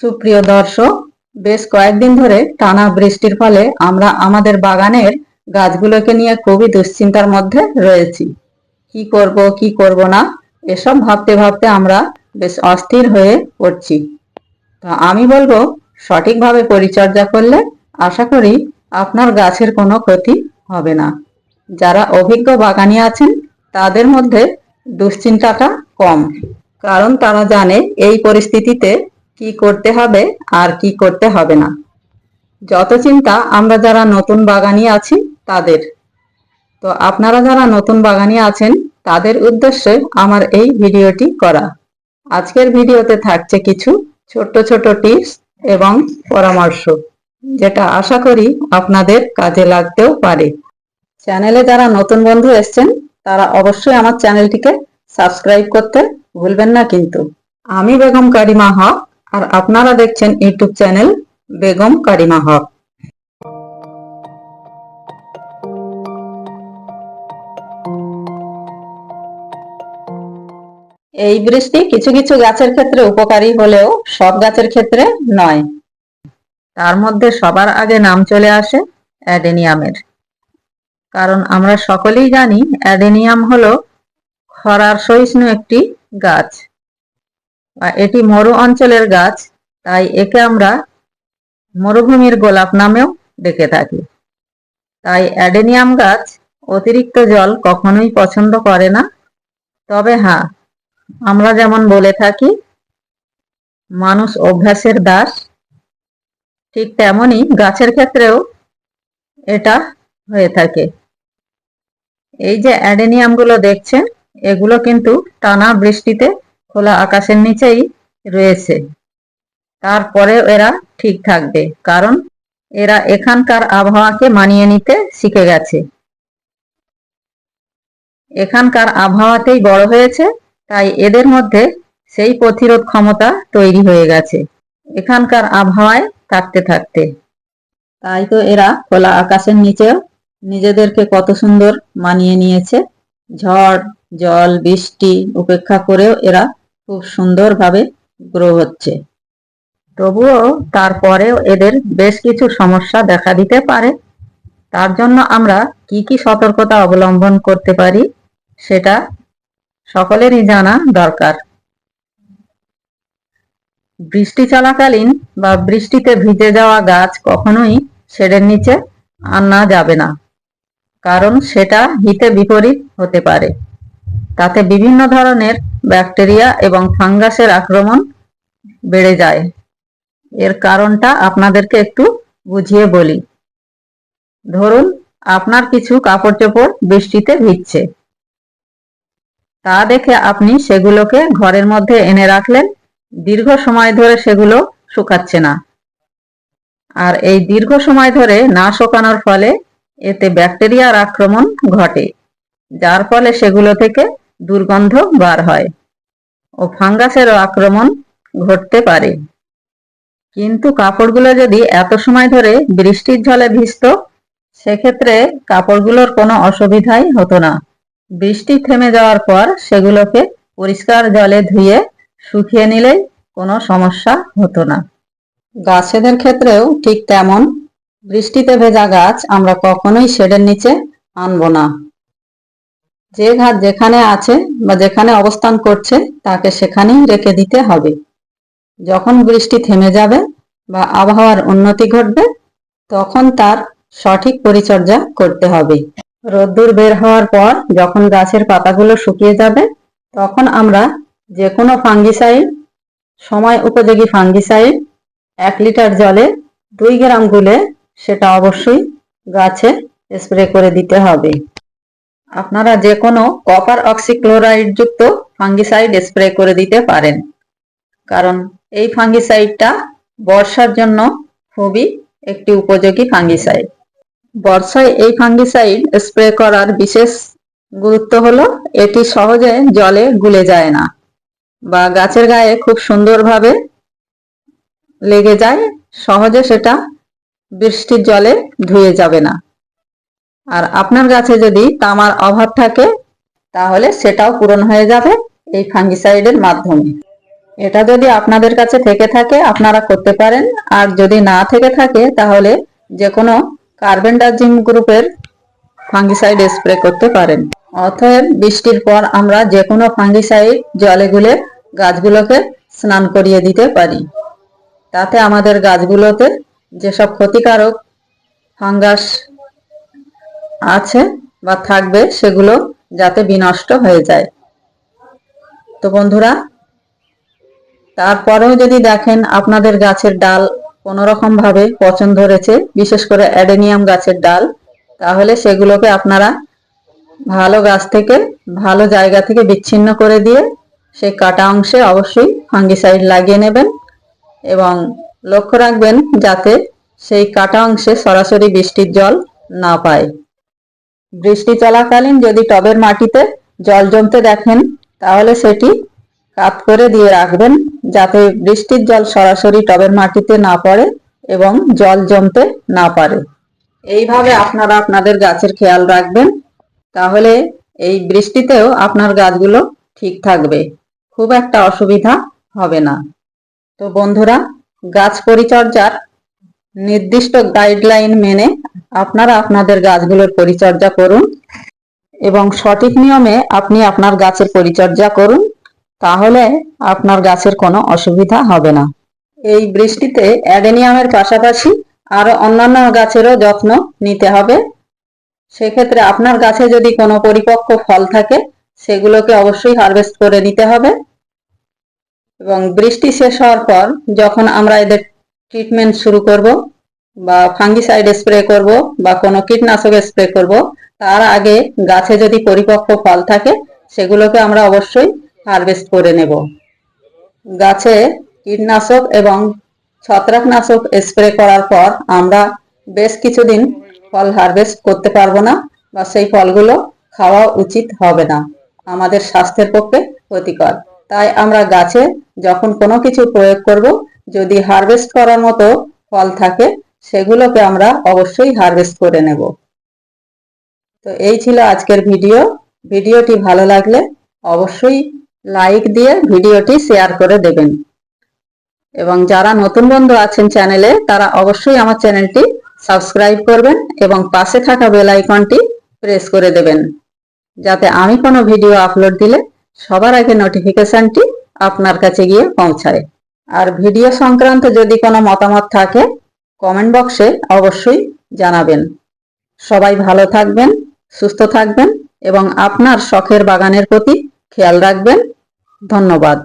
সুপ্রিয় দর্শক, বেশ কয়েকদিন ধরে টানা বৃষ্টির ফলে আমরা আমাদের বাগানের গাছগুলোকে নিয়ে খুবই দুশ্চিন্তার মধ্যে রয়েছি। কি করব কি করব না, এসব ভাবতে ভাবতে আমরা বেশ অস্থির হয়ে পড়ছি। তো আমি বলব, সঠিকভাবে পরিচর্যা করলে আশা করি আপনার গাছের কোনো ক্ষতি হবে না। যারা অভিজ্ঞ বাগানি আছেন, তাদের মধ্যে দুশ্চিন্তাটা কম, কারণ তারা জানে এই পরিস্থিতিতে কি করতে হবে আর কি করতে হবে না। যত চিন্তা, আমরা যারা নতুন বাগানি আছি, তাদের। তো আপনারা যারা নতুন বাগানি আছেন, তাদের উদ্দেশ্যে আমার এই ভিডিওটি করা। আজকের ভিডিওতে থাকছে কিছু ছোট্ট ছোট টিপস এবং পরামর্শ, যেটা আশা করি আপনাদের কাজে লাগতেও পারে। চ্যানেলে যারা নতুন বন্ধু এসছেন, তারা অবশ্যই আমার চ্যানেলটিকে সাবস্ক্রাইব করতে ভুলবেন না কিন্তু। আমি বেগম কারিমা হক আর আপনারা দেখছেন ইউটিউব চ্যানেল বেগম কারিমা হক। এই বৃষ্টি কিছু কিছু গাছের ক্ষেত্রে উপকারী হলেও সব গাছের ক্ষেত্রে নয়। তার মধ্যে সবার আগে নাম চলে আসে অ্যাডেনিয়ামের। কারণ আমরা সকলেই জানি অ্যাডেনিয়াম হলো খরার সহিষ্ণু একটি গাছ। এটি মরু অঞ্চলের গাছ, তাই একে আমরা মরুভূমির গোলাপ নামেও ডেকে থাকি। তাই অ্যাডেনিয়াম গাছ অতিরিক্ত জল কখনোই পছন্দ করে না। তবে হ্যাঁ আমরা যেমন বলে থাকি, মানুষ অভ্যাসের দাস। ঠিক তেমনই গাছের ক্ষেত্রেও এটা হয়ে থাকে। এই যে অ্যাডেনিয়ামগুলো দেখছেন, এগুলো কিন্তু টানা বৃষ্টিতে খোলা আকাশের নিচেই রয়েছে। তারপরেও এরা ঠিক থাকবে, কারণ এরা এখানকার আবহাওয়াকে মানিয়ে নিতে শিখে গেছে। এখানকার আবহাওয়াতেই বড় হয়েছে, তাই এদের মধ্যে সেই প্রতিরোধ ক্ষমতা তৈরি হয়ে গেছে, এখানকার আবহাওয়ায় থাকতে থাকতে। তাই তো এরা খোলা আকাশের নিচেও নিজেদেরকে কত সুন্দর মানিয়ে নিয়েছে। ঝড়, জল, বৃষ্টি উপেক্ষা করেও এরা খুব সুন্দরভাবে গ্রো হচ্ছে। তবুও তারপরেও এদের বেশ কিছু সমস্যা দেখা দিতে পারে। তার জন্য আমরা কি কি সতর্কতা অবলম্বন করতে পারি সেটা সকলেরই জানা দরকার। বৃষ্টি চলাকালীন বা বৃষ্টিতে ভিজে যাওয়া গাছ কখনোই শেডের নিচে আনা যাবে না, কারণ সেটা হিতে বিপরীত হতে পারে। তাতে বিভিন্ন ধরনের ব্যাকটেরিয়া এবং ফাঙ্গাসের আক্রমণ বেড়ে যায়। এর কারণটা আপনাদেরকে একটু বুঝিয়ে বলি। ধরুন, আপনার কিছু কাপড় চোপড় বৃষ্টিতে ভিজছে। তা দেখে আপনি সেগুলোকে ঘরের মধ্যে এনে রাখলেন, দীর্ঘ সময় ধরে সেগুলো শুকাচ্ছে না। আর এই দীর্ঘ সময় ধরে না শুকানোর ফলে এতে ব্যাকটেরিয়ার আক্রমণ ঘটে, যার ফলে সেগুলো থেকে দুর্গন্ধ বার হয়। ও ফাঙ্গাসেরও আক্রমণ ঘটতে পারে। কিন্তু কাপড়গুলো যদি এত সময় ধরে বৃষ্টির জলে ভিজত, সেক্ষেত্রে কাপড়গুলোর কোনো অসুবিধাই হতো না। বৃষ্টি থেমে যাওয়ার পর সেগুলোকে পরিষ্কার জলে ধুয়ে শুকিয়ে নিলেই কোনো সমস্যা হতো না। গাছেদের ক্ষেত্রেও ঠিক তেমন। বৃষ্টিতে ভেজা গাছ আমরা কখনোই শেডের নিচে আনব না। যে গাছ যেখানে আছে বা যেখানে অবস্থান করছে, তাকে সেখানেই রেখে দিতে হবে। যখন বৃষ্টি থেমে যাবে বা আবহাওয়ার উন্নতি ঘটবে, তখন তার সঠিক পরিচর্যা করতে হবে। রোদ্দুর বের হওয়ার পর যখন গাছের পাতাগুলো শুকিয়ে যাবে, তখন আমরা যে কোনো ফাঙ্গিসাইড, সময় উপযোগী ফাঙ্গিসাইড, এক লিটার জলে দুই গ্রাম গুলে সেটা অবশ্যই গাছে স্প্রে করে দিতে হবে। আপনারা যে কোনো কপার অক্সিক্লোরাইড যুক্ত ফাঙ্গিসাইড স্প্রে করে দিতে পারেন। কারণ এই ফাঙ্গিসাইডটা বর্ষার জন্য খুবই একটি উপযোগী ফাঙ্গিসাইড বর্ষায় এই ফাঙ্গিসাইড স্প্রে করার বিশেষ গুরুত্ব হলো, এটি সহজে জলে গুলে যায় না বা গাছের গায়ে খুব সুন্দরভাবে লেগে যায়, সহজে সেটা বৃষ্টির জলে ধুয়ে যাবে না। আর আপনার গাছে যদি তামার অভাব থাকে, তাহলে সেটাও পূরণ হয়ে যাবে এই ফাঙ্গিসাইডের মাধ্যমে। এটা যদি আপনাদের কাছে থেকে থাকে, আপনারা করতে পারেন। আর যদি না থেকে থাকে, তাহলে যে কোনো কার্বেন্ডাজিম গ্রুপের ফাঙ্গিসাইড স্প্রে করতে পারেন। অতএব বৃষ্টির পর আমরা যে কোনো ফাঙ্গিসাইড জলে গুলে গাছগুলোকে স্নান করিয়ে দিতে পারি। তাতে আমাদের গাছগুলোতে যেসব ক্ষতিকারক ফাঙ্গাস আছে বা থাকবে সেগুলো যাতে বিনষ্ট হয়ে যায়। তো বন্ধুরা, তারপরেও যদি দেখেন আপনাদের গাছের ডাল কোনো রকম ভাবে পচন ধরেছে, বিশেষ করে অ্যাডেনিয়াম গাছের ডাল, তাহলে সেগুলোকে আপনারা ভালো গাছ থেকে, ভালো জায়গা থেকে বিচ্ছিন্ন করে দিয়ে সেই কাটা অংশে অবশ্যই ফাঙ্গিসাইড লাগিয়ে নেবেন এবং লক্ষ্য রাখবেন যাতে সেই কাটা অংশে সরাসরি বৃষ্টির জল না পায়। বৃষ্টি চলাকালীন যদি টবের মাটিতে জল জমতে দেখেন, তাহলে সেটি কাত করে দিয়ে রাখবেন যাতে বৃষ্টির জল সরাসরি টবের মাটিতে না পড়ে এবং জল জমতে না পারে। এইভাবে আপনারা আপনাদের গাছের খেয়াল রাখবেন, তাহলে এই বৃষ্টিতেও আপনার গাছগুলো ঠিক থাকবে। খুব একটা অসুবিধা হবে না। তো বন্ধুরা, গাছ পরিচর্যার নির্দিষ্ট গাইডলাইন মেনে আপনারা আপনাদের গাছগুলোর পরিচর্যা করুন এবং সঠিক নিয়মে আপনি আপনার গাছের পরিচর্যা করুন, তাহলে আপনার গাছের কোনো অসুবিধা হবে না। এই বৃষ্টিতে অ্যাডেনিয়ামের পাশাপাশি আরও অন্যান্য গাছেরও যত্ন নিতে হবে। সেক্ষেত্রে আপনার গাছে যদি কোনো পরিপক্ক ফল থাকে, সেগুলোকে অবশ্যই হারভেস্ট করে নিতে হবে। এবং বৃষ্টি শেষ হওয়ার পর যখন আমরা এদের ট্রিটমেন্ট শুরু করব বা ফাঙ্গিসাইড স্প্রে করব বা কোনো কীটনাশক স্প্রে করব, তার আগে গাছে যদি পরিপক্ক ফল থাকে, সেগুলোকে আমরা অবশ্যই হারভেস্ট করে নেব। গাছে কীটনাশক এবং ছত্রাকনাশক স্প্রে করার পর আমরা বেশ কিছুদিন ফল হারভেস্ট করতে পারব না বা সেই ফলগুলো খাওয়া উচিত হবে না। আমাদের স্বাস্থ্যের পক্ষে ক্ষতিকর। তাই আমরা গাছে যখন কোনো কিছু প্রয়োগ করব যদি হারভেস্ট করার মতো ফল থাকে, সেগুলোকে আমরা অবশ্যই হারভেস্ট করে নেব। তো এই ছিল আজকের ভিডিও ভিডিওটি ভালো লাগলে অবশ্যই লাইক দিয়ে ভিডিওটি শেয়ার করে দেবেন। এবং যারা নতুন বন্ধু আছেন চ্যানেলে তারা অবশ্যই আমার চ্যানেলটি সাবস্ক্রাইব করবেন এবং পাশে থাকা বেল আইকনটি প্রেস করে দেবেন। যাতে আমি কোনো ভিডিও আপলোড দিলে সবার আগে নোটিফিকেশনটি আপনার কাছে গিয়ে পৌঁছায়। আর ভিডিও সংক্রান্ত যদি কোনো মতামত থাকে কমেন্ট বক্সে অবশ্যই জানাবেন। সবাই ভালো থাকবেন, সুস্থ থাকবেন এবং আপনার শখের বাগানের প্রতি খেয়াল রাখবেন। ধন্যবাদ।